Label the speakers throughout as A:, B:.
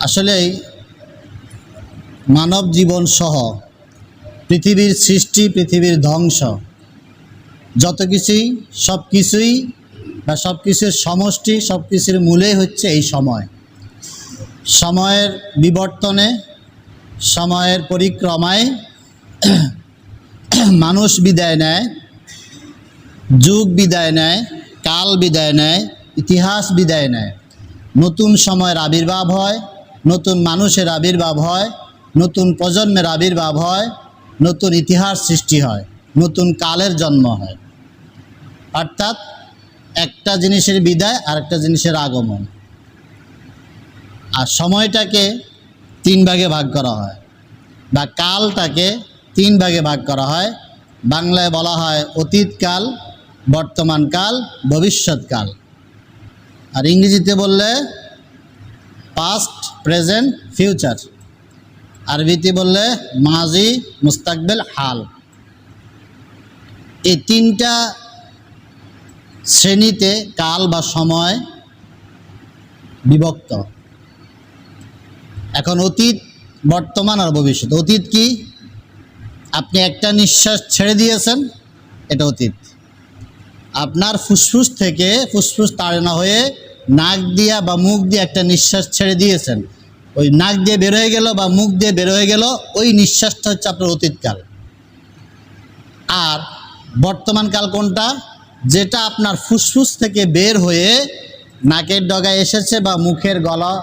A: আসলেই মানব জীবন সহ পৃথিবীর সৃষ্টি, পৃথিবীর ধ্বংস। যত কিছুই, সব কিছুই বা সব কিছুর সমষ্টি, সব কিছুর মূলেই হচ্ছে এই সময়। সময়ের বিবর্তনে, সময়ের পরিক্রমায় মানুষ বিদায় নেয়, যুগ বিদায় নেয়, কাল বিদায় নেয়, ইতিহাস বিদায় নেয়। নতুন সময়ের আবির্ভাব হয় নতুন মানুষের আবির্ভাব হয়, নতুন প্রজন্মের আবির্ভাব হয়, নতুন ইতিহাস সৃষ্টি হয়, নতুন কালের জন্ম হয়। অর্থাৎ একটা জিনিসের বিদায় আর একটা জিনিসের আগমন। আর সময়টাকে তিন ভাগে ভাগ করা হয়, বা কালটাকে তিন ভাগে ভাগ করা হয়। বাংলায় বলা হয় অতীতকাল বর্তমানকাল ভবিষ্যৎকাল আর ইংরেজিতে বললে পাস্ট প্রেজেন্ট ফিউচার আরবিতে বললে মাজি, মুস্তাকবেল, হাল। এই তিনটা শ্রেণীতে কাল বা সময় বিভক্ত। এখন অতীত, বর্তমান আর ভবিষ্যৎ। অতীত কি? আপনি একটা নিঃশ্বাস ছেড়ে দিয়েছেন, এটা অতীত। আপনার ফুসফুস থেকে ফুসফুস তাড়েনা হয়ে নাক দিয়া বা মুখ দিয়ে একটা নিঃশ্বাস ছেড়ে দিয়েছেন। ওই নাক দিয়ে বের হয়ে গেল বা মুখ দিয়ে বের হয়ে গেল, ওই নিঃশ্বাসটা হচ্ছে আপনার অতীতকাল। আর বর্তমান কাল কোনটা? যেটা আপনার ফুসফুস থেকে বের হয়ে নাকের ডগায় এসেছে বা মুখের গলা,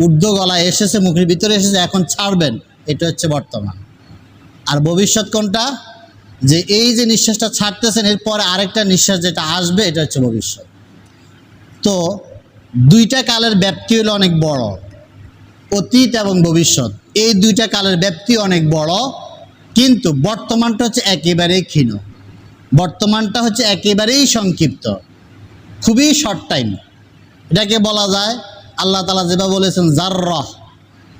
A: ঊর্ধ্ব গলা এসেছে, মুখের ভিতরে এসেছে, এখন ছাড়বেন। এটা হচ্ছে বর্তমান। আর ভবিষ্যৎ কোনটা? যে এই যে নিঃশ্বাসটা ছাড়তেছেন, এরপরে আরেকটা নিঃশ্বাস যেটা আসবে, এটা হচ্ছে ভবিষ্যৎ। তো দুইটা কালের ব্যাপ্তি হলো অনেক বড়, অতীত এবং ভবিষ্যৎ। এই দুইটা কালের ব্যাপ্তি অনেক বড়, কিন্তু বর্তমানটা হচ্ছে একেবারেই ক্ষীণ। বর্তমানটা হচ্ছে একেবারেই সংক্ষিপ্ত। খুবই শর্ট টাইম এটাকে বলা যায়, আল্লাহ তালা যেভাবে বলেছেন জার্রহ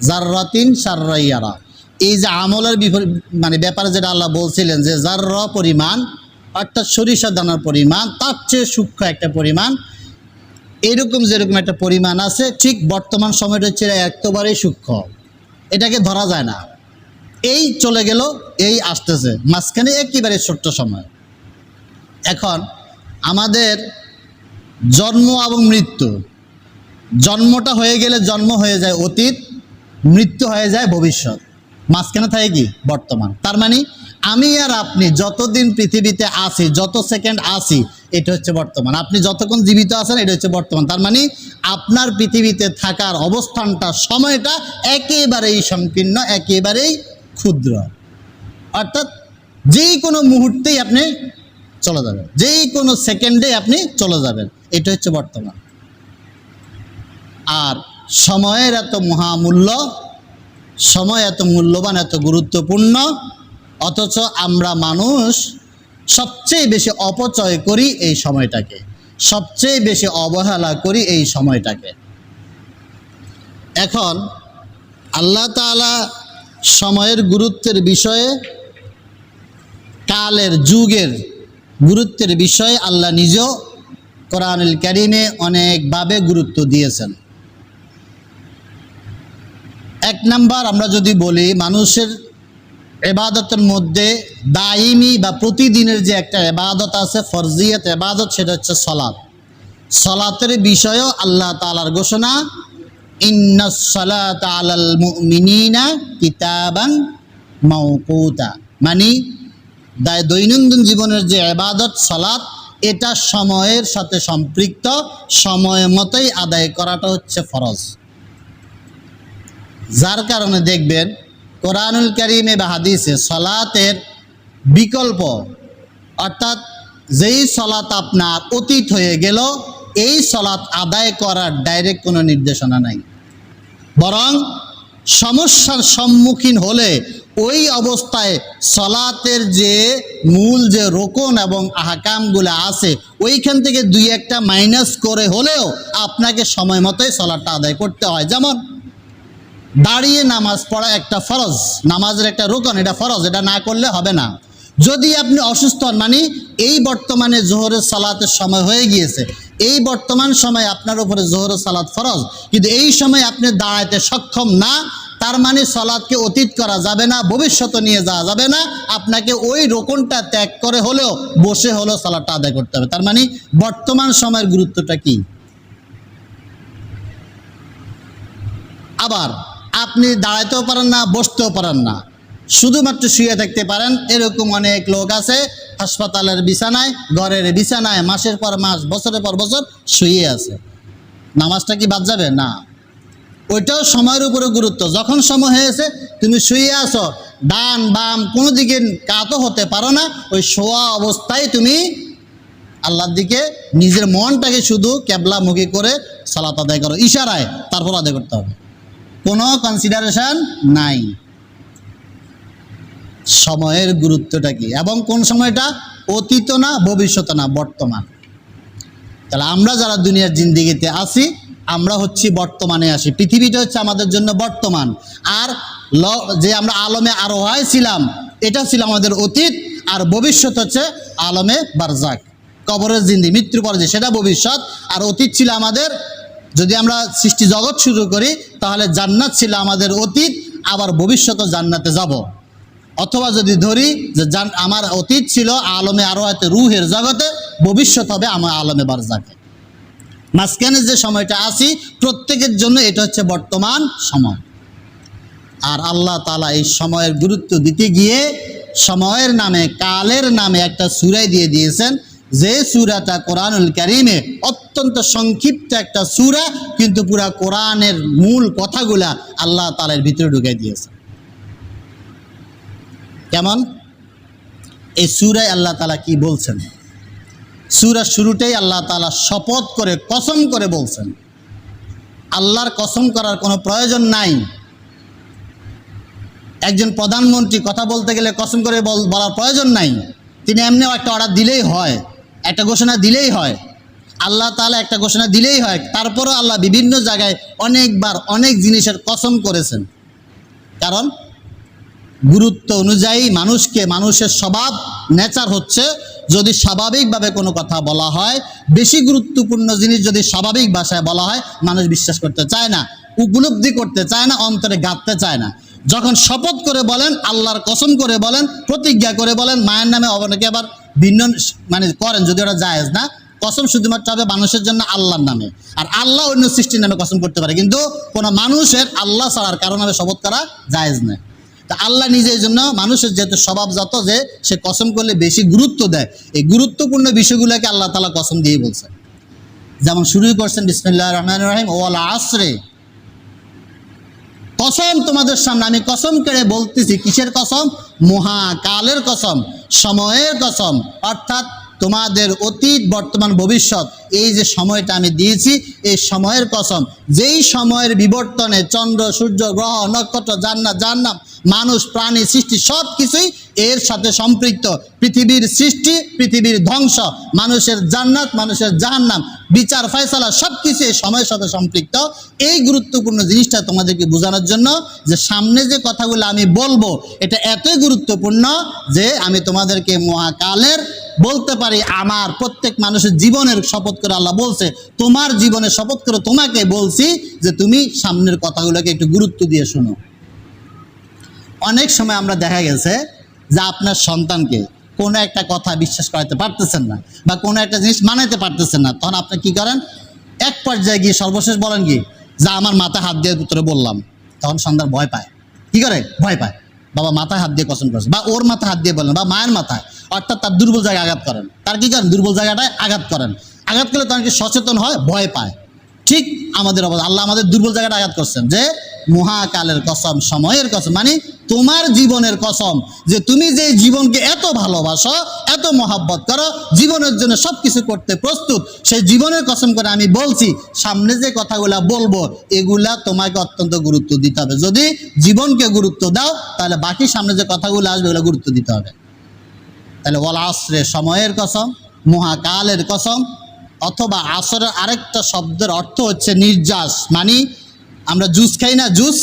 A: জার্রাতিন সার্রাইয়ারা এই যে আমলের বিপরীত মানে ব্যাপারে যেটা আল্লাহ বলছিলেন যে, জার্র পরিমাণ, অর্থাৎ সরিষা দানার পরিমাণ, তার চেয়ে সূক্ষ্ম একটা পরিমাণ এরকম যেরকম একটা পরিমাণ আছে, ঠিক বর্তমান সময়টা হচ্ছে একেবারেই সূক্ষ্ম। এটাকে ধরা যায় না। এই চলে গেল, এই আসতেছে। মাঝখানে একেবারে ছোট্ট সময়। এখন আমাদের জন্ম এবং মৃত্যু। জন্মটা হয়ে গেলে জন্ম হয়ে যায় অতীত, মৃত্যু হয়ে যায় ভবিষ্যৎ। মাঝখানে থাকে কি? বর্তমান। তার মানে আমি আর আপনি যতদিন পৃথিবীতে আসি যত সেকেন্ড আছি এটা হচ্ছে বর্তমান। আপনি যতক্ষণ জীবিত আছেন, এটা হচ্ছে বর্তমান। তার মানে আপনার পৃথিবীতে থাকার অবস্থানটা, সময়টা একেবারেই সংকীর্ণ, একেবারেই ক্ষুদ্র। অর্থাৎ যেই কোনো মুহূর্তেই আপনি চলে যাবেন। যেই কোনো সেকেন্ডে আপনি চলে যাবেন। এটা হচ্ছে বর্তমান। আর সময়ের এত মহামূল্য, সময় এত মূল্যবান, এত গুরুত্বপূর্ণ, অথচ আমরা মানুষ সবচেয়ে বেশি অপচয় করি এই সময়টাকে। সবচেয়ে বেশি অবহেলা করি এই সময়টাকে। এখন আল্লাহ তাআলা সময়ের গুরুত্বের বিষয়ে, কালের যুগের গুরুত্বের বিষয়ে আল্লাহ নিজেও কোরআনুল কারিমে অনেকভাবে গুরুত্ব দিয়েছেন। এক নাম্বার আমরা যদি বলি, মানুষের এবাদতের মধ্যে দাইমি বা প্রতিদিনের যে একটা এবাদত আছে, ফরজিয়ত এবাদত, সেটা হচ্ছে সলাৎ। সলাতের বিষয়েও আল্লাহ তালার ঘোষণা ইন্নাসলাত আলাল মুমিনিনা কিতাবান মাউকুতা মানে দৈনন্দিন জীবনের যে এবাদত, সলাৎ, এটা সময়ের সাথে সম্পৃক্ত, সময় মতোই আদায় করাটা হচ্ছে ফরজ। যার কারণে দেখবেন কোরআনুল করিমে বা হাদিসে সলাতের বিকল্প, অর্থাৎ যেই সলাত আপনার অতীত হয়ে গেল, এই সলাত আদায় করার ডাইরেক্ট কোনো নির্দেশনা নাই। বরং সমস্যার সম্মুখীন হলে ওই অবস্থায় সলাতের যে মূল যে রোকন এবং আহকামগুলো আছে, ওইখান থেকে দুই একটা মাইনাস করে হলেও আপনাকে সময় মতোই সলাটটা আদায় করতে হয়। যেমন দাঁড়িয়ে নামাজ পড়া একটা ফরজ, নামাজের একটা রোকন, এটা ফরজ, এটা না করলে হবে না। যদি আপনি অসুস্থ হন মানে এই বর্তমানে জোহরের সালাতের সময় হয়ে গিয়েছে, এই বর্তমান সময় আপনার উপরে জোহর সালাত ফরজ, কিন্তু এই সময় আপনি দাঁড়াইতে সক্ষম না, তার মানে সলাদকে অতীত করা যাবে না, ভবিষ্যতে নিয়ে যাওয়া যাবে না, আপনাকে ওই রোকনটা ত্যাগ করে হলেও বসে হলেও সালাদটা আদায় করতে হবে। তার মানে বর্তমান সময়ের গুরুত্বটা কি? আবার আপনি দাঁড়াইতেও পারেন না, বসতেও পারেন না। শুধুমাত্র শুয়ে থাকতে পারেন, এরকম অনেক লোক আছে, হাসপাতালের বিছানায়, ঘরের বিছানায়, মাসের পর মাস, বছরের পর বছর শুয়ে আছে। নামাজটা কি বাদ যাবে? না। ওইটাও সময়ের উপরে গুরুত্ব। যখন সময় হয়েছে, তুমি শুয়ে আসো ডান বাম কোনো দিকে কাতও হতে পারো না, ওই শোয়া অবস্থায় তুমি আল্লাহর দিকে, নিজের মনটাকে শুধু ক্যাবলামুখী করে সালাত আদায় করো। ইশারায় তারপর আদায় করতে হবে। কোনো কনসিডারেশন নাই। সময়ের গুরুত্বটা কি? এবং কোন সময়টা? অতীত না, ভবিষ্যৎ না, বর্তমান। তাহলে আমরা যারা দুনিয়ার জিন্দিগিতে আছি, আমরা হচ্ছি বর্তমানে আসি পৃথিবীটা হচ্ছে আমাদের জন্য বর্তমান। আর ল, যে আমরা আলমে আরোহায় ছিলাম, এটা ছিল আমাদের অতীত। আর ভবিষ্যৎ হচ্ছে আলমে বারজাক। কবরের জিন্দি মৃত্যু পরে যে, সেটা ভবিষ্যৎ। আর অতীত ছিল আমাদের যদি আমরা সৃষ্টি জগৎ শুরু করি, তাহলে জান্নাত ছিল আমাদের অতীত, আবার ভবিষ্যৎ জান্নাতে যাব। অথবা যদি ধরি যে আমার অতীত ছিল আলমে আরও হয়তো রুহের জগতে, ভবিষ্যৎ হবে আমার আলমে বারজাকে। মাঝখানে যে সময়টা আছি, প্রত্যেকের জন্য এটা হচ্ছে বর্তমান সময়। আর আল্লাহ তালা এই সময়ের গুরুত্ব দিতে গিয়ে, সময়ের নামে, কালের নামে একটা সুরাই দিয়ে দিয়েছেন যে সুরাটা কোরআনুল কারিমে অত্যন্ত সংক্ষিপ্ত একটা সুরা, কিন্তু পুরা কোরআনের মূল কথাগুলা আল্লাহ তালের ভিতরে ঢুকাই দিয়েছে। কেমন? এই সুরায় আল্লাহ তালা কি বলছেন? সুরা শুরুতেই আল্লাহ তালা শপথ করে, কসম করে বলছেন, আল্লাহর কসম করার কোনো প্রয়োজন নাই। একজন প্রধানমন্ত্রী কথা বলতে গেলে কসম করে বল- বলার প্রয়োজন নাই। তিনি এমনিও একটা অর্ডার দিলেই হয়। একটা ঘোষণা দিলেই হয়। আল্লাহ তাআলা একটা ঘোষণা দিলেই হয়। তারপরও আল্লাহ বিভিন্ন জায়গায় অনেকবার অনেক জিনিসের কসম করেছেন। কারণ গুরুত্ব অনুযায়ী মানুষকে মানুষের স্বভাব, নেচার হচ্ছে যদি স্বাভাবিকভাবে কোনো কথা বলা হয়, বেশি গুরুত্বপূর্ণ জিনিস যদি স্বাভাবিক ভাষায় বলা হয়, মানুষ বিশ্বাস করতে চায় না, উপলব্ধি করতে চায় না, অন্তরে গাঁথতে চায় না। যখন শপথ করে বলেন, আল্লাহর কসম করে বলেন, প্রতিজ্ঞা করে বলেন, মায়ের নামে অনেকে আবার ভিন্ন মানে করেন যদি ওরা জায়েজ না, কসম শুধুমাত্র হবে মানুষের জন্য আল্লাহর নামে। আর আল্লাহ অন্য সৃষ্টির নামে কসম করতে পারে, কিন্তু কোনো মানুষের আল্লাহ ছাড়ার কারণ নামে শপথ করা জায়েজ নয় তা আল্লাহ নিজের জন্য মানুষের যেহেতু স্বভাবজাত যে, সে কসম করলে বেশি গুরুত্ব দেয়। এই গুরুত্বপূর্ণ বিষয়গুলোকে আল্লাহ তালা কসম দিয়ে বলছে। যেমন শুরুই করছেন বিসমুল্লাহ রহমান রহিম, ওয়াল আসরে। কসম তোমাদের সামনে, আমি কসম কেড়ে বলতেছি, কিসের কসম? মহাকালের কসম। সময়ের কসম, অর্থাৎ তোমাদের অতীত, বর্তমান, ভবিষ্যৎ, এই যে সময়টা আমি দিয়েছি, এই সময়ের কসম, যেই সময়ের বিবর্তনে চন্দ্র, সূর্য, গ্রহ, নক্ষত্র জান্নাত জান্নাম মানুষ, প্রাণী, সৃষ্টি সব কিছুই এর সাথে সম্পৃক্ত। পৃথিবীর সৃষ্টি, পৃথিবীর ধ্বংস, মানুষের জান্নাত, মানুষের জাহান্নাম বিচার ফয়সালা সব কিছু সময়ের সাথে সম্পৃক্ত। এই গুরুত্বপূর্ণ জিনিসটা তোমাদেরকে বোঝানোর জন্য যে সামনে যে কথাগুলো আমি বলব, এটা এতই গুরুত্বপূর্ণ যে আমি তোমাদেরকে মহাকালের বলতে পারি, আমার প্রত্যেক মানুষের জীবনের শপথ করে আল্লাহ বলছে, তোমার জীবনের শপথ করে তোমাকে বলছি যে তুমি সামনের কথাগুলোকে একটু গুরুত্ব দিয়ে শোনো। অনেক সময় আমরা দেখা গেছে যে আপনার সন্তানকে কোনো একটা কথা বিশ্বাস করাতে পারতেছেন না বা কোনো একটা জিনিস মানাতে পারতেছেন না, তখন আপনি কি করেন? এক পর্যায়ে গিয়ে সর্বশেষ বলেন কি? যা আমার মাথায় হাত দিয়ে উত্তরে বললাম। তখন সন্তান ভয় পায়। কি করে? ভয় পায়। বাবা মাথায় হাত দিয়ে কসম করেছে। বা ওর মাথায় হাত দিয়ে বলেন, বা মায়ের মাথায়। অর্থাৎ তার দুর্বল জায়গায় আঘাত করেন। তার কি করেন? দুর্বল জায়গাটায় আঘাত করেন। আঘাত করলে তখন কি সচেতন হয়? ভয় পায়। ঠিক আমাদের অবস্থা। আল্লাহ আমাদের দুর্বল জায়গাটা আঘাত করছেন। যে মহাকালের কসম, সময়ের কসম। মানে তোমার জীবনের কসম যে তুমি যে জীবনকে এত ভালোবাসো, এত মহাব্বত করো, জীবনের জন্য সব কিছু করতে প্রস্তুত, সেই জীবনের কসম করে আমি বলছি, সামনে যে কথাগুলা বলব, এগুলা তোমাকে অত্যন্ত গুরুত্ব দিতে হবে। যদি জীবনকে গুরুত্ব দাও, তাহলে বাকি সামনে যে কথাগুলো আসবে ওগুলো গুরুত্ব দিতে হবে। তাহলে ওয়াল আসরে সময়ের কসম, মহাকালের কসম, অথবা আসরের আরেকটা শব্দের অর্থ হচ্ছে নির্যাস মানে আমরা জুস খাই না, জুস?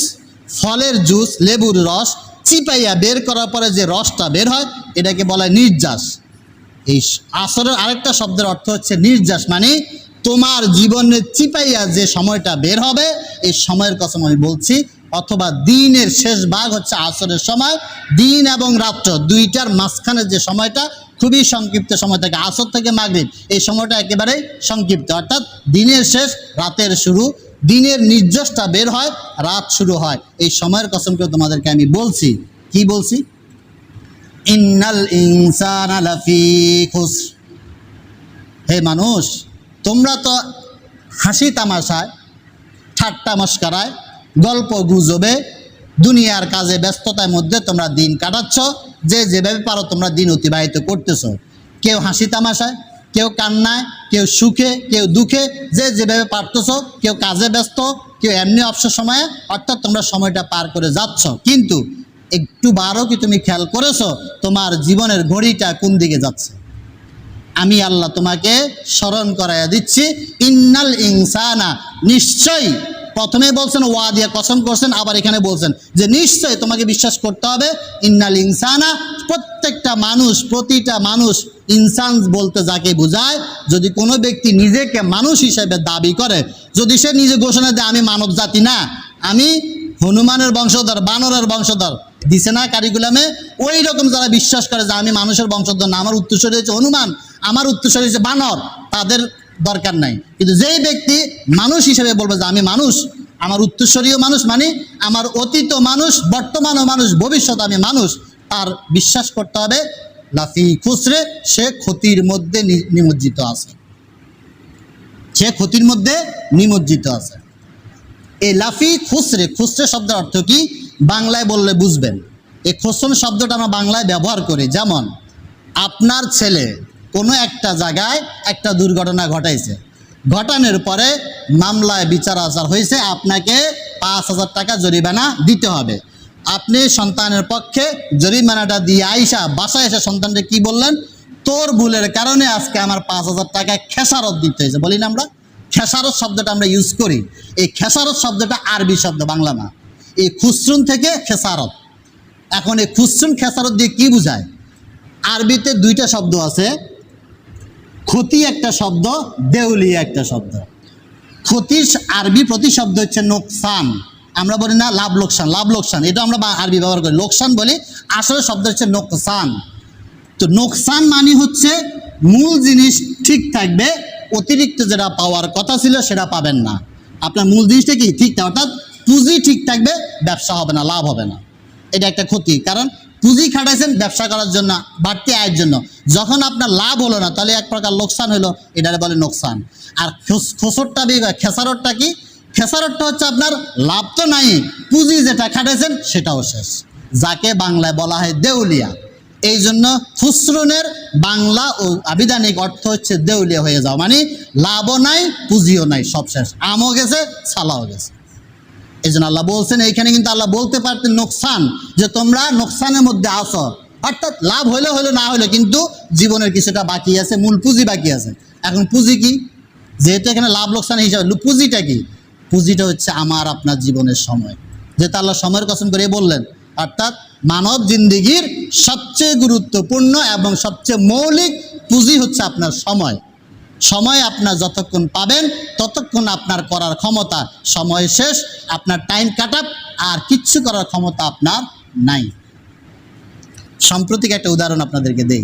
A: ফলের জুস, লেবুর রস চিপাইয়া বের করার পরে যে রসটা বের হয়, এটাকে বলা হয় নির্যাস। এই আসরের আরেকটা শব্দের অর্থ হচ্ছে নির্যাস মানে তোমার জীবনে চিপাইয়া যে সময়টা বের হবে, এই সময়ের কথা আমি বলছি, অথবা দিনের শেষ ভাগ হচ্ছে আসরের সময়, দিন এবং রাত্র, দুইটার মাঝখানের যে সময়টা, খুবই সংক্ষিপ্ত সময় থাকে, আসর থেকে মাগরিব, এই সময়টা একেবারে সংক্ষিপ্ত, অর্থাৎ দিনের শেষ, রাতের শুরু দিনের নির্যাসটা বের হয়, রাত শুরু হয়। এই সময়ের কসম করে তোমাদেরকে আমি বলছি। কি বলছি? ইন্নাল ইনসান হে মানুষ, তোমরা তো হাসি তামাশায়, ঠাট্টা মস্কারায়, গল্প গুজবে, দুনিয়ার কাজে ব্যস্ততার মধ্যে তোমরা দিন কাটাচ্ছ, যে যেভাবে পারো তোমরা দিন অতিবাহিত করতেছ। কেউ হাসি তামাশায় কেউ কান্নায়, কেউ সুখে, কেউ দুঃখে, যে যেভাবে পারতেছ, কেউ কাজে ব্যস্ত, কেউ এমনি অবসর সময়ে, অর্থাৎ তোমরা সময়টা পার করে যাচ্ছ। কিন্তু একটু বারও কি তুমি খেয়াল করেছ, তোমার জীবনের ঘড়িটা কোন দিকে যাচ্ছে? আমি আল্লাহ তোমাকে স্মরণ করাইয়া দিচ্ছি, ইন্নাল ইনসানা, নিশ্চয়ই প্রথমে বলছেন ওয়া দিয়ে কসম করছেন, আবার এখানে বলছেন যে নিশ্চয়ই তোমাকে বিশ্বাস করতে হবে, ইন্নাল ইনসানা, প্রত্যেকটা মানুষ, প্রতিটা মানুষ ইনসান বলতে যাকে বোঝায়, যদি কোনো ব্যক্তি নিজেকে মানুষ হিসেবে দাবি করে, যদি সে নিজে ঘোষণা দেয়, আমি মানব জাতি না, আমি হনুমানের বংশধর, বানরের বংশধর, দিছে না কারিকুলামে ওই রকম যারা বিশ্বাস করে যে আমি মানুষের বংশধর না, আমার উত্তরসূরি হচ্ছে হনুমান, আমার উত্তরসূরি হচ্ছে বানর, তাদের দরকার নাই। কিন্তু যেই ব্যক্তি মানুষ হিসেবে বলবে যে আমি মানুষ, আমার উত্তরসূরীয় মানুষ মানে আমার অতীত মানুষ বর্তমানও মানুষ, ভবিষ্যৎ আমি মানুষ, তার বিশ্বাস করতে হবে, লাফি খুসরে সে ক্ষতির মধ্যে নিমজ্জিত আছে। সে ক্ষতির মধ্যে নিমজ্জিত আছে। এই লাফি খুসরে খুসরে শব্দের অর্থ কি? বাংলায় বললে বুঝবেন। এই খোসন শব্দটা আমরা বাংলায় ব্যবহার করি। যেমন, আপনার ছেলে কোনো একটা জায়গায় একটা দুর্ঘটনা ঘটাইছে। ঘটানোর পরে মামলায় বিচার আচার হয়েছে, আপনাকে পাঁচ হাজার টাকা জরিমানা দিতে হবে। আপনি সন্তানের পক্ষে জরিমানাটা দিয়ে আইসা, বাসায় এসে সন্তানকে কি বললেন? তোর ভুলের কারণে আজকে আমার পাঁচ হাজার টাকা খেসারত দিতে হয়েছে। বলি না আমরা? খেসারত শব্দটা আমরা ইউজ করি। এই খেসারত শব্দটা আরবি শব্দ, বাংলা না। এই খুসরুন থেকে খেসারত। এখন এই খুসরুন খেসারত দিয়ে কি বোঝায়? আরবিতে দুইটা শব্দ আছে। ক্ষতি একটা শব্দ, দেউলিয়া একটা শব্দ। ক্ষতির আরবি প্রতিশব্দ হচ্ছে নোকসান। আমরা বলি না লাভ লোকসান লাভ লোকসান। এটা আমরা আরবি ব্যবহার করি। লোকসান বলি আসলে শব্দ হচ্ছে নোকসান। তো নোকসান মানে হচ্ছে মূল জিনিস ঠিক থাকবে, অতিরিক্ত যেটা পাওয়ার কথা ছিল সেটা পাবেন না। আপনার মূল জিনিসটা কি? ঠিক থাকবে অর্থাৎ পুঁজি ঠিক থাকবে, ব্যবসা হবে না, লাভ হবে না। এটা একটা ক্ষতি। কারণ পুঁজি খাটাইছেন, ব্যবসা করার জন্য, বাড়তি আয়ের জন্য। যখন আপনার লাভ হলো না, তাহলে এক প্রকার লোকসান হলো, এটারে বলে নোকসান। আর খোস- খোসরটা বি খেসারটটা কি? খেসারটটা হচ্ছে আপনার লাভ তো নাই, পুঁজি যেটা খাটাইছেন, সেটাও শেষ। যাকে বাংলায় বলা হয় দেউলিয়া। এই জন্য খুসরুনের বাংলা ও আবিধানিক অর্থ হচ্ছে দেউলিয়া হয়ে যাও মানে লাভও নাই, পুঁজিও নাই, সব শেষ। আমও গেছে, ছালাও গেছে। এই জন্য আল্লাহ বলছেন, এইখানে কিন্তু আল্লাহ বলতে পারতেন নোকসান, যে তোমরা নোকসানের মধ্যে আসো অর্থাৎ লাভ হইলে হইলে, না হইলে কিন্তু জীবনের কিছুটা বাকি আছে, মূল পুঁজি বাকি আছে। এখন পুঁজি কি? যেহেতু এখানে লাভ লোকসান হিসাবে পুঁজিটা কি? পুঁজিটা হচ্ছে আমার, আপনার জীবনের সময়। যেটা আল্লাহ সময়ের কসম করে বললেন, অর্থাৎ মানব জিন্দিগির সবচেয়ে গুরুত্বপূর্ণ এবং সবচেয়ে মৌলিক পুঁজি হচ্ছে আপনার সময়। সময় আপনার যতক্ষণ পাবেন, ততক্ষণ আপনার করার ক্ষমতা। সময় শেষ, আপনার টাইম কাট আর কিচ্ছু করার ক্ষমতা আপনার নাই। সাম্প্রতিক একটা উদাহরণ আপনাদেরকে দেই।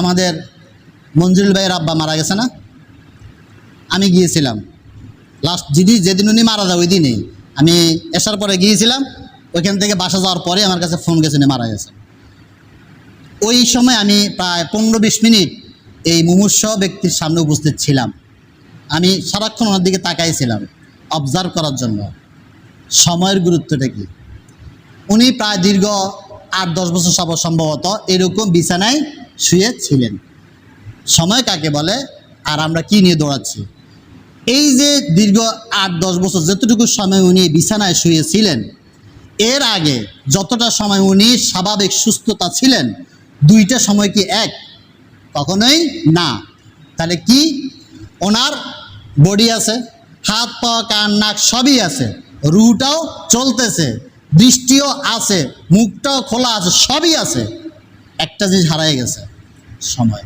A: আমাদের মঞ্জুরুল ভাইয়ের আব্বা মারা গেছে না? আমি গিয়েছিলাম। লাস্ট যেদিন যেদিন উনি মারা যায়, ওই দিনেই। আমি এসার পরে গিয়েছিলাম, ওইখান থেকে বাসা যাওয়ার পরে আমার কাছে ফোন গেছে, উনি মারা গেছে। ওই সময় আমি প্রায় পনেরো বিশ মিনিট এই মুমূর্ষ ব্যক্তির সামনে উপস্থিত ছিলাম। আমি সারাক্ষণ ওনার দিকে তাকাইছিলাম অবজার্ভ করার জন্য। সময়ের গুরুত্বটা কি? উনি প্রায় দীর্ঘ আট, দশ বছর সম্ভবত এরকম বিছানায় শুয়ে ছিলেন। সময় কাকে বলে? আর আমরা কি নিয়ে দৌড়াচ্ছি? এই যে দীর্ঘ আট, দশ বছর যতটুকু সময় উনি বিছানায় শুয়েছিলেন, এর আগে যতটা সময় উনি স্বাভাবিক সুস্থতা ছিলেন, দুইটা সময় কি এক? কখনোই না। তাহলে কি? ওনার বডি আছে হাত পা কান, নাক সবই আছে রুটাও চলতেছে। দৃষ্টিও আছে মুখটাও খোলা আছে সবই আছে। একটা জিনিস হারাই গেছে সময়।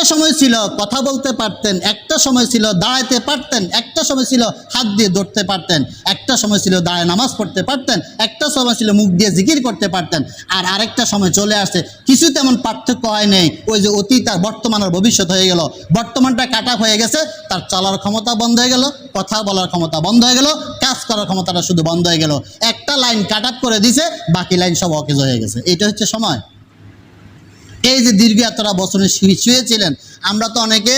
A: একটা সময় ছিল কথা বলতে পারতেন, একটা সময় ছিল দাঁড়াইতে পারতেন, একটা সময় ছিল হাত দিয়ে ধরতে পারতেন, একটা সময় ছিল দাঁড়ায় নামাজ পড়তে পারতেন, একটা সময় ছিল মুখ দিয়ে জিকির করতে পারতেন। আর আরেকটা সময় চলে আসছে কিছু তেমন পার্থক্য হয় নেই, ওই যে অতীত আর বর্তমান আর ভবিষ্যৎ হয়ে গেল। বর্তমানটা কাটা হয়ে গেছে, তার চলার ক্ষমতা বন্ধ হয়ে গেল, কথা বলার ক্ষমতা বন্ধ হয়ে গেল, কাজ করার ক্ষমতাটা শুধু বন্ধ হয়ে গেল। একটা লাইন কাট আপ করে দিছে, বাকি লাইন সব অকেজ হয়ে গেছে। এটা হচ্ছে সময়। এই যে দীর্ঘ এতটা বছরে শুয়ে শুয়েছিলেন, আমরা তো অনেকে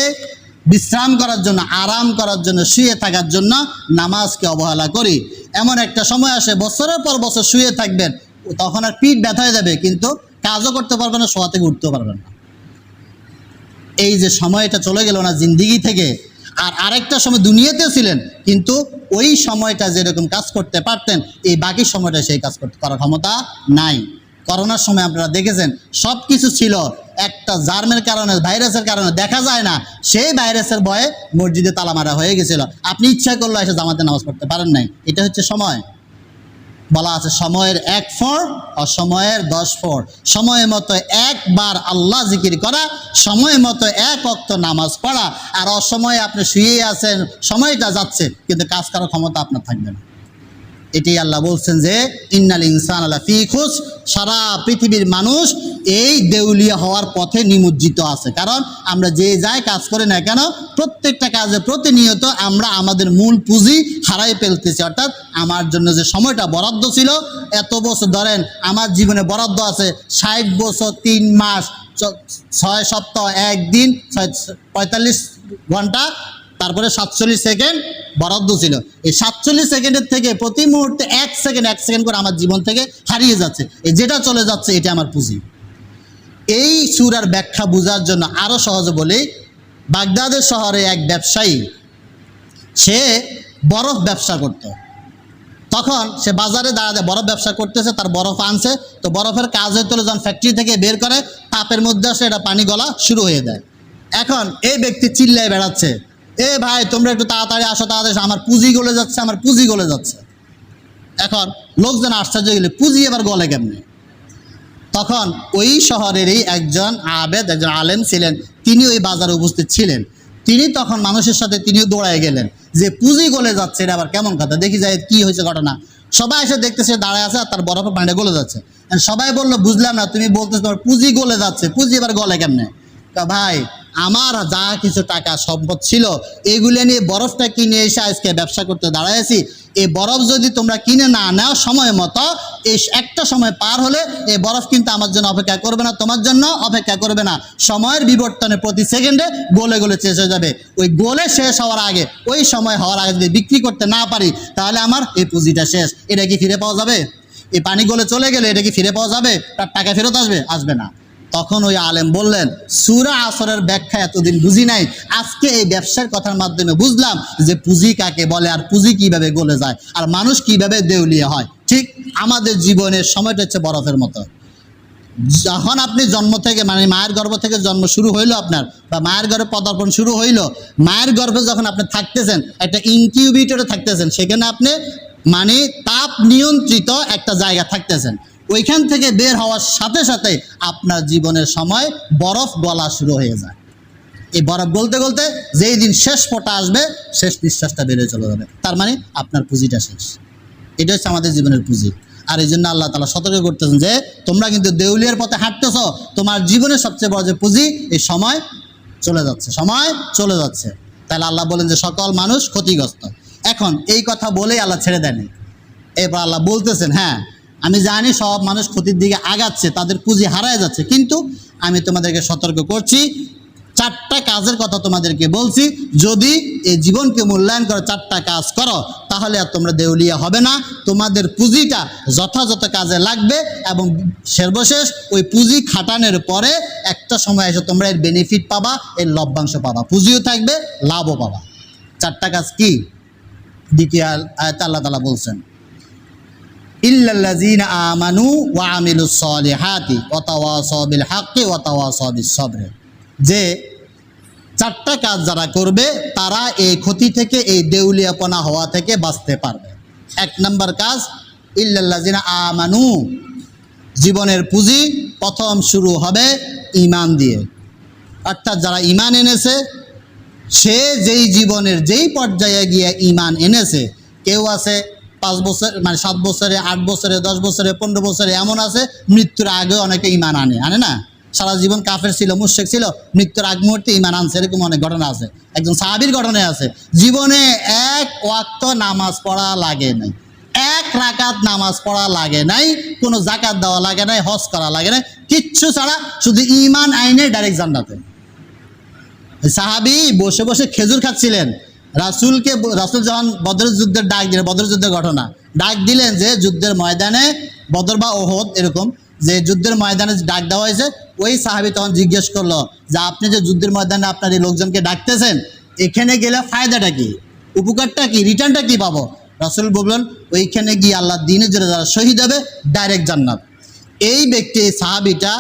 A: বিশ্রাম করার জন্য, আরাম করার জন্য, শুয়ে থাকার জন্য নামাজকে অবহেলা করি। এমন একটা সময় আসে, বছরের পর বছর শুয়ে থাকবেন, তখন আর পিঠ ব্যথা হয়ে যাবে, কিন্তু কাজও করতে পারবেন না, শোয়া থেকে উঠতেও পারবেন না। এই যে সময়টা চলে গেল না জিন্দিগি থেকে, আর আরেকটা সময় দুনিয়াতেও ছিলেন, কিন্তু ওই সময়টা যেরকম কাজ করতে পারতেন, এই বাকি সময়টা সেই কাজ করতে করার ক্ষমতা নাই। করোনার সময় আপনারা দেখেছেন সব কিছু ছিল একটা জার্মের কারণে, ভাইরাসের কারণে, দেখা যায় না। সেই ভাইরাসের ভয়ে মসজিদে তালা মারা হয়ে গেছিল। আপনি ইচ্ছা করলে এসে জামাতে নামাজ পড়তে পারেন নাই। এটা হচ্ছে সময়। বলা আছে, সময়ের এক ফর অসময়ের দশ ফর সময় মতো একবার আল্লাহ জিকির করা, সময় মতো এক অক্ত নামাজ পড়া। আর অসময়ে আপনি শুয়েই আছেন, সময়টা যাচ্ছে, কিন্তু কাজ করার ক্ষমতা আপনার থাকবে না। এটি আল্লাহ বলছেন যে, ইন্নাল ইনসান আল্লাহ ফি খুশ সারা পৃথিবীর মানুষ এই দেউলিয়া হওয়ার পথে নিমজ্জিত আছে। কারণ আমরা যে যাই কাজ করি না কেন, প্রত্যেকটা কাজে প্রতিনিয়ত আমরা আমাদের মূল পুঁজি হারাই ফেলতেছি। অর্থাৎ আমার জন্য যে সময়টা বরাদ্দ ছিল, এত বছর ধরেন আমার জীবনে বরাদ্দ আছে ষাট বছর, তিন মাস ছয় সপ্তাহ, একদিন, ছয়, পঁয়তাল্লিশ ঘণ্টা তারপরে সাতচল্লিশ সেকেন্ড বরাদ্দ ছিল। এই সাতচল্লিশ সেকেন্ডের থেকে প্রতি মুহূর্তে এক সেকেন্ড এক সেকেন্ড করে আমার জীবন থেকে হারিয়ে যাচ্ছে। এই যেটা চলে যাচ্ছে, এটা আমার পুঁজি। এই সুরার ব্যাখ্যা বোঝার জন্য আরও সহজে বলি বাগদাদের শহরে এক ব্যবসায়ী, সে বরফ ব্যবসা করত। তখন সে বাজারে দাঁড়াতে বরফ ব্যবসা করতেছে, তার বরফ আনছে, তো বরফের কাজ হতে হলে যখন ফ্যাক্টরি থেকে বের করে, তাপের মধ্যে আসে, এটা পানি গলা শুরু হয়ে যায়। এখন এই ব্যক্তি চিল্লায় বেড়াচ্ছে। এ ভাই, তোমরা একটু তাড়াতাড়ি আসো, তাড়াতাড়ি আমার পুঁজি গলে যাচ্ছে, আমার পুঁজি গলে যাচ্ছে। এখন লোকজন আশ্চর্য গেলে, পুঁজি এবার গলে কেমনে? তখন ওই শহরেরই একজন আবেদ, একজন আলেম ছিলেন। তিনি ওই বাজারে উপস্থিত ছিলেন। তিনি তখন মানুষের সাথে তিনিও দৌড়ায় গেলেন যে, পুঁজি গলে যাচ্ছে, এটা আবার কেমন কথা? দেখি যায় কি হয়েছে ঘটনা। সবাই এসে দেখতেছে দাঁড়ায় আছে আর তার বরফের পানিটা গলে যাচ্ছে। সবাই বলল, বুঝলাম না, তুমি বলতেছো তোমার পুঁজি গলে যাচ্ছে, পুঁজি এবার গলে কেমনে? ভাই আমার যা কিছু টাকা সম্পদ ছিল, এগুলো নিয়ে বরফটা কিনে এসে আজকে ব্যবসা করতে দাঁড়াইছি এই বরফ যদি তোমরা কিনে না নাও সময় মতো, এই একটা সময় পার হলে এই বরফ কিন্তু আমার জন্য অপেক্ষা করবে না, তোমার জন্য অপেক্ষা করবে না। সময়ের বিবর্তনে প্রতি সেকেন্ডে গোলে গোলে শেষ হয়ে যাবে। ওই গোলে শেষ হওয়ার আগে, ওই সময় হওয়ার আগে যদি বিক্রি করতে না পারি, তাহলে আমার এই পুঁজিটা শেষ। এটা কি ফিরে পাওয়া যাবে? এই পানি গলে চলে গেলে এটা কি ফিরে পাওয়া যাবে? তার টাকা ফেরত আসবে? আসবে না। তখন ওই আলেম বললেন, সুরা আসরের ব্যাখ্যা এতদিন বুঝি নাই, আজকে এই ব্যবসার কথার মাধ্যমে বুঝলাম যে পুঁজি কাকে বলে আর পুঁজি কীভাবে গলে যায় আর মানুষ কীভাবে দেউলিয়া হয়। ঠিক আমাদের জীবনের সময়টা হচ্ছে বরফের মতো। যখন আপনি জন্ম থেকে মানে মায়ের গর্ভ থেকে জন্ম শুরু হইল আপনার বা মায়ের গর্ভে পদার্পণ শুরু হইল, মায়ের গর্ভে যখন আপনি থাকতেছেন, একটা ইনকিউবেটরে থাকতেছেন, সেখানে আপনি মানে তাপ নিয়ন্ত্রিত একটা জায়গা থাকতেছেন। ওইখান থেকে বের হওয়ার সাথে সাথে আপনার জীবনের সময় বরফ গলা শুরু হয়ে যায়। এই বরফ গলতে গলতে যেই দিন শেষ ফোঁটা আসবে, শেষ নিঃশ্বাসটা বেরিয়ে চলে যাবে। তার মানে আপনার পুঁজিটা শেষ। এটা হচ্ছে আমাদের জীবনের পুঁজি। আর এই জন্য আল্লাহ তালা সতর্ক করতেছেন যে, তোমরা কিন্তু দেউলিয়ার পথে হাঁটতেছ, তোমার জীবনের সবচেয়ে বড় যে পুঁজি, এই সময় চলে যাচ্ছে, সময় চলে যাচ্ছে। তাহলে আল্লাহ বলেন যে, সকল মানুষ ক্ষতিগ্রস্ত। এখন এই কথা বলেই আল্লাহ ছেড়ে দেয়নি এবার আল্লাহ বলতেছেন হ্যাঁ আমি জানি সব মানুষ ক্ষতির দিকে আগাচ্ছে, তাদের পুঁজি হারায় যাচ্ছে, কিন্তু আমি তোমাদেরকে সতর্ক করছি, চারটা কাজের কথা তোমাদেরকে বলছি, যদি এই জীবনকে মূল্যায়ন করে চারটা কাজ করো, তাহলে আর তোমরা দেউলিয়া হবে না, তোমাদের পুঁজিটা যথাযথ কাজে লাগবে এবং সর্বশেষ ওই পুঁজি খাটানোর পরে একটা সময় এসে তোমরা এর বেনিফিট পাবা, এর লভ্যাংশ পাবা, পুঁজিও থাকবে, লাভও পাবা। চারটা কাজ কি? দ্বিতীয় আয়াতে আল্লাহ তালা বলছেন। যে চারটা কাজ যারা করবে, তারা এই ক্ষতি থেকে, এই দেউলিয়াপনা হওয়া থেকে বাঁচতে পারবে। এক নম্বর কাজ, ইল্লাল্লাযীনা আমানু, জীবনের পুঁজি প্রথম শুরু হবে ইমান দিয়ে। অর্থাৎ যারা ইমান এনেছে, সে যেই জীবনের যেই পর্যায়ে গিয়ে ইমান এনেছে, কেউ আছে পাঁচ বছর মানে সাত বছরে, আট বছরে, দশ বছরে, পনেরো বছরে এমন আছে, মৃত্যুর আগে অনেকে ইমান আনে আনে না? সারা জীবন কাফের ছিল মুশেক ছিল, মৃত্যুর আগ মুহূর্তে ইমান আনছে, এরকম অনেক ঘটনা আছে। একজন সাহাবির ঘটনায় আছে। জীবনে এক ওয়াক্ত নামাজ পড়া লাগে নাই। এক রাকাত নামাজ পড়া লাগে নাই, কোনো জাকাত দেওয়া লাগে নাই, হজ করা লাগে নাই, কিচ্ছু ছাড়া শুধু ইমান আইনে ডাইরেক্ট জান্নাতে। সাহাবি বসে বসে খেজুর খাচ্ছিলেন। রাসুলকে রাসুল যখন বদর যুদ্ধের ডাক দিলেন, বদর যুদ্ধের ঘটনা, ডাক দিলেন যে যুদ্ধের ময়দানে বদর বা ওহদ এরকম, যে যুদ্ধের ময়দানে ডাক দেওয়া হয়েছে, ওই সাহাবি তখন জিজ্ঞেস করল যে, আপনি যে যুদ্ধের ময়দানে আপনার এই লোকজনকে ডাকতেছেন, এখানে গেলে ফায়দাটা কি? উপকারটা কি? রিটার্নটা কি পাবো? রাসুল বললেন, ওইখানে গিয়ে আল্লাহ জন্য যারা শহীদ হবে, ডাইরেক্ট জান্নাত। এই ব্যক্তি, এই সাহাবিটা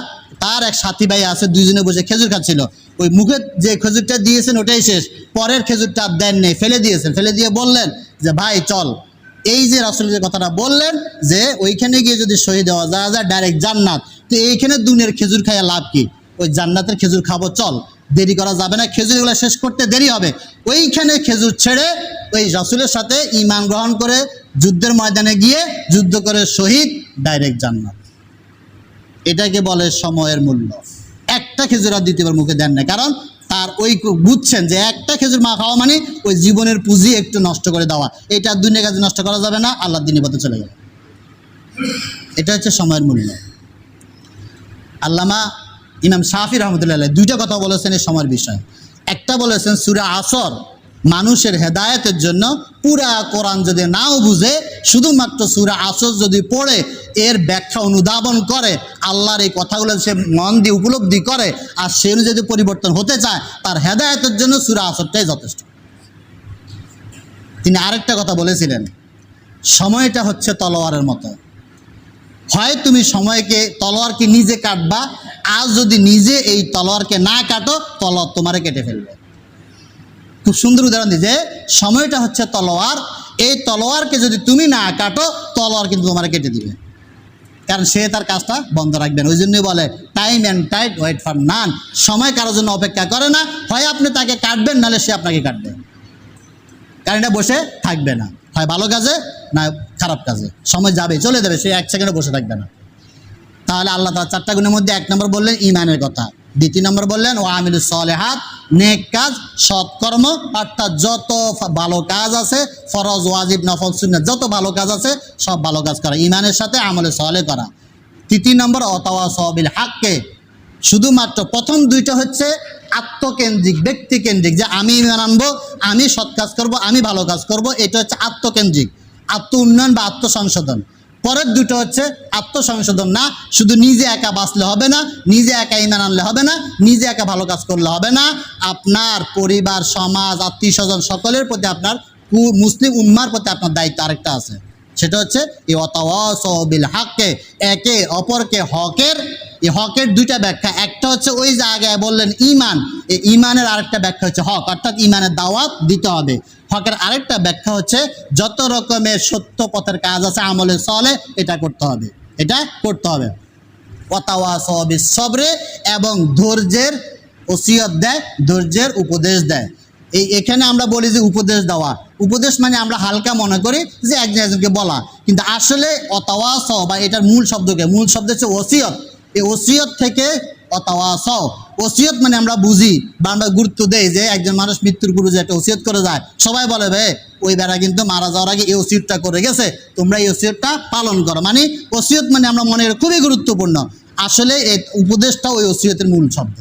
A: তার এক সাথী ভাই আছে, দুইজনে বসে খেজুর খাচ্ছিল। ওই মুখে যে খেজুরটা দিয়েছেন ওটাই শেষ। পরের খেজুরটা আর দেন নেই, ফেলে দিয়েছেন। ফেলে দিয়ে বললেন যে, ভাই, চল। এই যে রাসুল যে কথাটা বললেন যে, ওইখানে গিয়ে যদি শহীদ হওয়া যায় যায় ডাইরেক্ট জান্নাত। তো এইখানে দুনিয়ার খেজুর খাইয়া লাভ কি? ওই জান্নাতের খেজুর খাব, চল। দেরি করা যাবে না, খেজুরগুলো শেষ করতে দেরি হবে। ওইখানে খেজুর ছেড়ে ওই রাসুলের সাথে ইমান গ্রহণ করে যুদ্ধের ময়দানে গিয়ে যুদ্ধ করে শহীদ ডাইরেক্ট জান্নাত। এটাকে বলে সময়ের মূল্য। একটা খেজুর আর দ্বিতীয়বার মুখে দেন না, কারণ তার ওই বুঝছেন যে একটা খেজুর মা খাওয়া মানে ওই জীবনের পুঁজি একটু নষ্ট করে দেওয়া। এটা দুনিয়া কাজে নষ্ট করা যাবে না আল্লাহ দিনের পথে চলে যাবে। এটা হচ্ছে সময়ের মূল্য। আল্লামা ইমাম শাহি রহমতুল্লাহ দুইটা কথা বলেছেন এই সময়ের বিষয়ে। একটা বলেছেন সুরা আসর মানুষের হেদায়তের জন্য পুরা কোরআন যদি নাও বুঝে, শুধুমাত্র সুরা আসর যদি পড়ে, এর ব্যাখ্যা অনুধাবন করে, আল্লাহর এই কথাগুলো সে মন দিয়ে উপলব্ধি করে, আর সে অনুযায়ী পরিবর্তন হতে চায়, তার হেদায়তের জন্য সুরা আসরটাই যথেষ্ট। তিনি আরেকটা কথা বলেছিলেন, সময়টা হচ্ছে তলোয়ারের মতো। হয় তুমি সময়কে, তলোয়ারকে নিজে কাটবা, আর যদি নিজে এই তলোয়ারকে না কাটো, তলোয়ার তোমারে কেটে ফেলবে। খুব সুন্দর উদাহরণ যে সময়টা হচ্ছে তলোয়ার। এই তলোয়ারকে যদি তুমি না কাটো, তলোয়ার কিন্তু তোমার কেটে দিবে। কারণ সে তার কাজটা বন্ধ রাখবেন ওই জন্যই বলে time and tide wait for none সময় কারোর জন্য অপেক্ষা করে না। হয় আপনি তাকে কাটবেন, নাহলে সে আপনাকে কাটবে। কারণ এটা বসে থাকবে না। হয় ভালো কাজে, না খারাপ কাজে। সময় যাবে, চলে যাবে, সে এক সেকেন্ডে বসে থাকবে না। তাহলে আল্লাহ তার চারটা গুণের মধ্যে এক নম্বর বললেন, ইমানের কথা। দ্বিতীয় নম্বর বললেন ও আমিল সলেহাত নেক কাজ সৎকর্ম অর্থাৎ যত ভালো কাজ আছে, ফরজ, ওয়াজিব, নফল শূন্য যত ভালো কাজ আছে, সব ভালো কাজ করা। ইমানের সাথে আমলে সলে করা। তৃতীয় নম্বর অতওয়া সবিল হাককে। শুধুমাত্র প্রথম দুইটা হচ্ছে আত্মকেন্দ্রিক, ব্যক্তিকেন্দ্রিক। যে আমি ইমান আনব, আমি সৎ কাজ করব, আমি ভালো কাজ করব, এটা হচ্ছে আত্মকেন্দ্রিক। আত্ম উন্নয়ন বা আত্মসংশোধন। পরের দুটো হচ্ছে আত্মসংশোধন। না, শুধু নিজে একা বাঁচলে হবে না, নিজে একা ইমান আনলে হবে না, নিজে একা ভালো কাজ করলে হবে না। আপনার পরিবার, সমাজ আত্মীয় স্বজন সকলের প্রতি আপনার মুসলিম উম্মার প্রতি আপনার দায়িত্ব আরেকটা আছে। সেটা হচ্ছে এই অতাওয়াসবিল হাককে, একে অপরকে হকের এই হকের দুইটা ব্যাখ্যা। একটা হচ্ছে ওই জায়গায় বললেন ইমান এই ইমানের আরেকটা ব্যাখ্যা হচ্ছে হক, অর্থাৎ ইমানের দাওয়াত দিতে হবে। হকের আরেকটা ব্যাখ্যা হচ্ছে যত রকমের সত্য পথের কাজ আছে, আমলে চলে, এটা করতে হবে। এটা করতে হবে। অতাওয়াসবিল সবরে এবং ধৈর্যের ওসিয়ত দেয়, ধৈর্যের উপদেশ দেয়। এই এখানে আমরা বলি যে উপদেশ দেওয়া। উপদেশ মানে আমরা হালকা মনে করি যে একজন একজনকে বলা। কিন্তু আসলে অতাওয়াস বা এটার মূল শব্দকে, মূল শব্দ হচ্ছে ওসিয়ত। এই ওসিয়ত থেকে অতাওয়াস ওসিয়ত মানে আমরা বুঝি বা আমরা গুরুত্ব দেই যে একজন মানুষ মৃত্যুর পূর্বে একটা ওসিয়ত করে যায়। সবাই বলে ভাই ওই বেড়া কিন্তু মারা যাওয়ার আগে এই ওসিয়তটা করে গেছে। তোমরা এই ওসিয়তটা পালন করো। মানে ওসিয়ত মানে আমরা মনে খুবই গুরুত্বপূর্ণ। আসলে এই উপদেশটা ওই ওসিয়তের মূল শব্দ।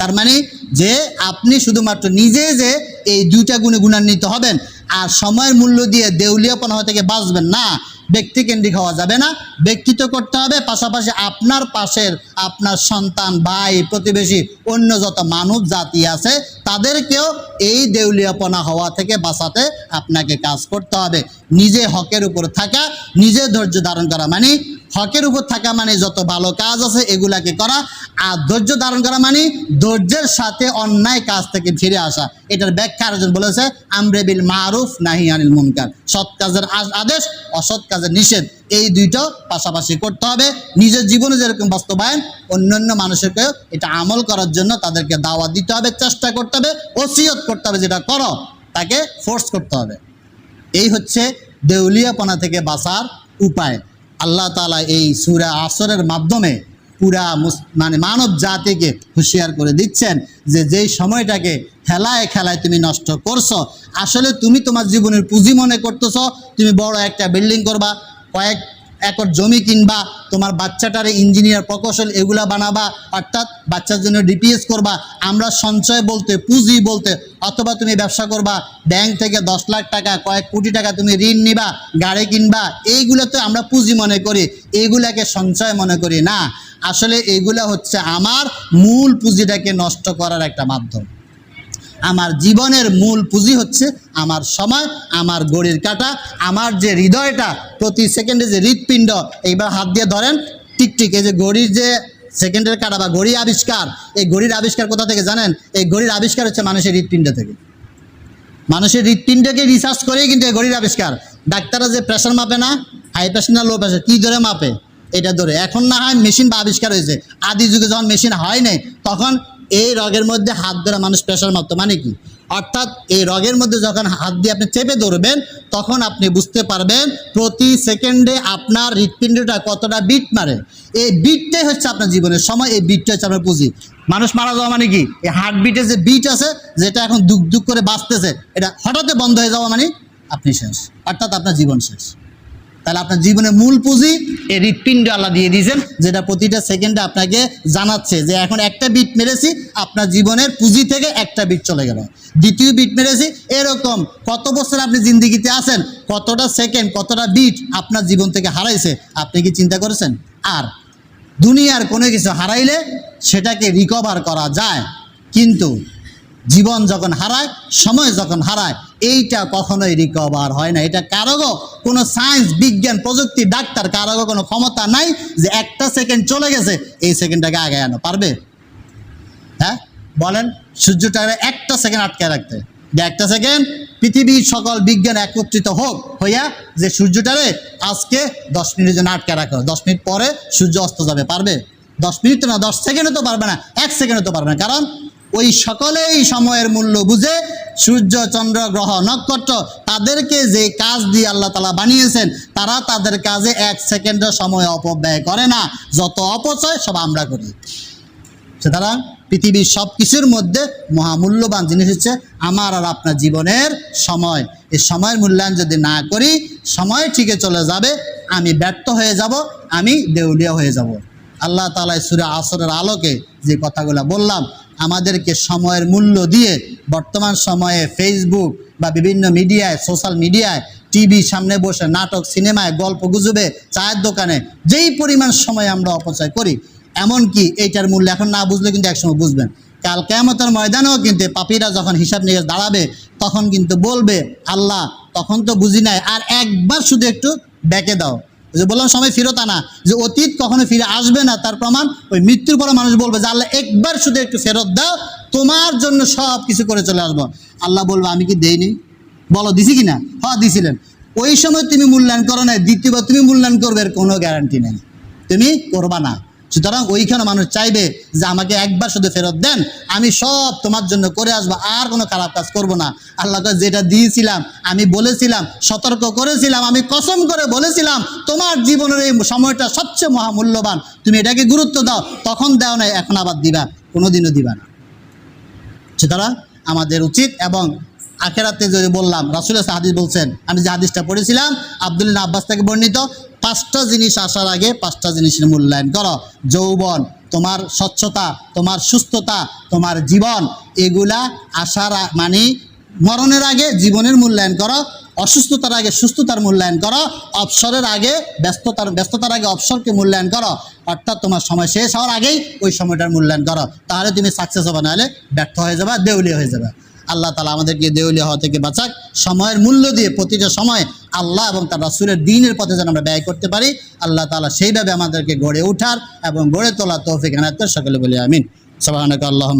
A: তার মানে যে আপনি শুধুমাত্র নিজে যে এই দুইটা গুণে গুণান্বিত হবেন আর সময়ের মূল্য দিয়ে দেউলিয়াপনা থেকে বাঁচবেন না ব্যক্তিকেন্দ্রিক হওয়া যাবে না। ব্যক্তিত্ব করতে হবে, পাশাপাশি আপনার পাশের আপনার সন্তান, ভাই, প্রতিবেশী, অন্য যত মানব জাতি আছে, তাদেরকেও এই দেউলিয়াপনা হওয়া থেকে বাঁচাতে আপনাকে কাজ করতে হবে। নিজে হকের উপর থাকা, নিজে ধৈর্য ধারণ করা। মানে হকের উপর থাকা মানে যত ভালো কাজ আছে এগুলাকে করা, আর ধৈর্য ধারণ করা মানে ধৈর্যের সাথে অন্যায় কাজ থেকে ফিরে আসা। এটার ব্যাখ্যা আরেকজন বলেছে, আমরে বিল মারুফ, নাহি আনিল মুনকার। সৎ কাজের আদেশ, অসৎ কাজের নিষেধ। এই দুইটা পাশাপাশি করতে হবে। নিজের জীবনে যেরকম বাস্তবায়ন, অন্যান্য মানুষকে এটা আমল করার জন্য তাদেরকে দাওয়া দিতে হবে, চেষ্টা করতে হবে, ওসিয়ত করতে হবে, যেটা করো, তাকে ফোর্স করতে হবে। এই হচ্ছে দেউলিয়াপনা থেকে বাঁচার উপায়। আল্লাহ তালা এই সুরা আসরের মাধ্যমে পুরা মানে মানব জাতিকে হুঁশিয়ার করে দিচ্ছেন যে যেই সময়টাকে খেলায় খেলায় তুমি নষ্ট করছ, আসলে তুমি তোমার জীবনের পুঁজি মনে করতেছ, তুমি বড় একটা বিল্ডিং করবা, কয়েক একর জমি কিনবা, তোমার বাচ্চাটারে ইঞ্জিনিয়ার প্রকৌশল এগুলা বানাবা, অর্থাৎ বাচ্চার জন্য ডিপিএস করবা, আমরা সঞ্চয় বলতে, পুঁজি বলতে, অথবা তুমি ব্যবসা করবা, ব্যাংক থেকে দশ লাখ টাকা, কয়েক কোটি টাকা তুমি ঋণ নিবা, গাড়ি কিনবা এইগুলো তো আমরা পুঁজি মনে করি, এইগুলাকে সঞ্চয় মনে করি না। আসলে এইগুলা হচ্ছে আমার মূল পুঁজিটাকে নষ্ট করার একটা মাধ্যম। আমার জীবনের মূল পুঁজি হচ্ছে আমার সময়, আমার গড়ির কাটা, আমার যে হৃদয়টা প্রতি সেকেন্ডে যে হৃৎপিণ্ড, এইবার হাত দিয়ে ধরেন টিকটিক এই যে ঘড়ির যে সেকেন্ডের কাটা বা ঘড়ি আবিষ্কার, এই ঘড়ির আবিষ্কার কোথা থেকে জানেন? এই ঘড়ির আবিষ্কার হচ্ছে মানুষের হৃৎপিণ্ড থেকে। মানুষের হৃৎপিণ্ডকে রিসার্চ করেই কিন্তু এই ঘড়ির আবিষ্কার। ডাক্তাররা যে প্রেশার মাপে না হাই প্রেশার না লো প্রেশার কী ধরে মাপে? এটা ধরে। এখন না হয় মেশিন বা আবিষ্কার হয়েছে। আদি যুগে যখন মেশিন হয় নাই, তখন এই রগের মধ্যে হাত ধরে মানুষ প্রেশার মাপতো মানে কি? অর্থাৎ এই রগের মধ্যে যখন হাত দিয়ে আপনি চেপে ধরবেন, তখন আপনি বুঝতে পারবেন প্রতি সেকেন্ডে আপনার হৃৎপিণ্ডটা কতটা বিট মারে। এই বিটটাই হচ্ছে আপনার জীবনের সময়, এই বিটটা হচ্ছে আপনার পুঁজি। মানুষ মারা যাওয়া মানে কি? এই হার্টবিটে যে বিট আছে, যেটা এখন দুঃখ দুঃখ করে বাঁচতেছে এটা হঠাৎ বন্ধ হয়ে যাওয়া মানে আপনি শেষ, অর্থাৎ আপনার জীবন শেষ। তাহলে আপনার জীবনের মূল পুঁজি এই হৃৎপিণ্ড আল্লাহ দিয়ে দিয়েছেন। যেটা প্রতিটা সেকেন্ডে আপনাকে জানাচ্ছে যে এখন একটা বিট মেরেছি আপনার জীবনের পুঁজি থেকে একটা বিট চলে গেল। দ্বিতীয় বিট মেরেছি এরকম কত বছর আপনি জিন্দিগিতে আছেন কতটা সেকেন্ড কতটা বিট আপনার জীবন থেকে হারাইছে আপনি কি চিন্তা করেছেন? আর দুনিয়ার কোনো কিছু হারাইলে সেটাকে রিকভার করা যায় কিন্তু জীবন যখন হারায় সময় যখন হারায় এইটা কখনোই রিকভার হয় না। এটা কারোগো কোনো সায়েন্স বিজ্ঞান, প্রযুক্তি, ডাক্তার কারোগো কোনো ক্ষমতা নাই যে একটা সেকেন্ড চলে গেছে, এই সেকেন্ডটাকে আগে আনো। পারবে? হ্যাঁ? বলেন, সূর্যটাকে একটা সেকেন্ড আটকে রাখতে। যে একটা সেকেন্ড পৃথিবীর সকল বিজ্ঞান একত্রিত হোক, হইয়া যে সূর্যটারে আজকে দশ মিনিটের জন্য আটকে রাখো। দশ মিনিট পরে সূর্য অস্ত যাবে। পারবে? দশ মিনিট না, দশ সেকেন্ডও তো পারবে না, এক সেকেন্ডও তো পারবে না। কারণ ওই সকলেই সময়ের মূল্য বুঝে সূর্য, চন্দ্র, গ্রহ, নক্ষত্র তাদেরকে যে কাজ দিয়ে আল্লাহ তালা বানিয়েছেন, তারা তাদের কাজে এক সেকেন্ডের সময় অপব্যয় করে না। যত অপচয়, সব আমরা করি। সুতরাং পৃথিবীর সব কিছুর মধ্যে মহামূল্যবান জিনিস হচ্ছে আমার আর আপনার জীবনের সময়। এই সময়ের মূল্যায়ন যদি না করি, সময় ঠিকই চলে যাবে, আমি ব্যর্থ হয়ে যাব, আমি দেউলিয়া হয়ে যাব। আল্লাহ তালা সুরে আসরের আলোকে যে কথাগুলো বললাম আমাদেরকে সময়ের মূল্য দিয়ে বর্তমান সময়ে ফেসবুক বা বিভিন্ন মিডিয়ায় সোশ্যাল মিডিয়ায় টিভি সামনে বসে নাটক, সিনেমায়, গল্প গুজবে, চায়ের দোকানে যেই পরিমাণ সময় আমরা অপচয় করি, এমনকি এইটার মূল্য এখন না বুঝলে কিন্তু একসময় বুঝবেন। কাল কেমতের ময়দানেও কিন্তু পাপিরা যখন হিসাব নিয়ে দাঁড়াবে, তখন কিন্তু বলবে, আল্লাহ, তখন তো বুঝি নাই, আর একবার শুধু একটু ব্যাকে দাও। যে বললাম, সময় ফিরত আনা। যে অতীত কখনো ফিরে আসবে না, তার প্রমাণ ওই মৃত্যুর পরে মানুষ বলবে যে, আল্লাহ, একবার শুধু একটু ফেরত দাও, তোমার জন্য সব কিছু করে চলে আসব। আল্লাহ বলবে, আমি কি দেইনি? বলো, দিছি কি না? হ্যাঁ দিছিলেন। ওই সময় তুমি মূল্যায়ন করো না দ্বিতীয়বার তুমি মূল্যায়ন করবে, এর কোনো গ্যারান্টি নেই। তুমি করবা না। সুতরাং ওইখানে মানুষ চাইবে যে আমাকে একবার শুধু ফেরত দেন, আমি সব তোমার জন্য করে আসব, আর কোনো খারাপ কাজ করব না। আল্লাহ যেটা দিয়েছিলাম, আমি বলেছিলাম, সতর্ক করেছিলাম, আমি কসম করে বলেছিলাম, তোমার জীবনের এই সময়টা সবচেয়ে মহামূল্যবান। তুমি এটাকে গুরুত্ব দাও, তখন দাও না এখন আবার দিবা, কোনোদিনও দিবা না। সুতরাং আমাদের উচিত এবং আখেরাতে যদি বললাম রাসুল হাদিস বলছেন, আমি যে হাদিসটা পড়েছিলাম আবদুল্লাহ আব্বাস থেকে বর্ণিত, পাঁচটা জিনিস আসার আগে পাঁচটা জিনিসের মূল্যায়ন করো। যৌবন, তোমার স্বচ্ছতা, তোমার সুস্থতা, তোমার জীবন, এগুলা আসার মানে মরণের আগে জীবনের মূল্যায়ন করো, অসুস্থতার আগে সুস্থতার মূল্যায়ন করো, অবসরের আগে ব্যস্ততার ব্যস্ততার আগে অবসরকে মূল্যায়ন করো, অর্থাৎ তোমার সময় শেষ হওয়ার আগেই ওই সময়টার মূল্যায়ন করো। তাহলে তুমি সাকসেস হবে, নাহলে ব্যর্থ হয়ে যাবে, দেউলিয়া হয়ে যাবে। আল্লাহ তালা আমাদেরকে দেউলিয়া হওয়া থেকে বাঁচাক। সময়ের মূল্য দিয়ে প্রতিটা সময় আল্লাহ এবং তার রাসুলের দিনের পথে যেন আমরা ব্যয় করতে পারি, আল্লাহ তালা সেইভাবে আমাদেরকে গড়ে ওঠার এবং গড়ে তোলা তৌফিক এনায়তের সকলে বলি আমিন। সবাহ আল্লাহ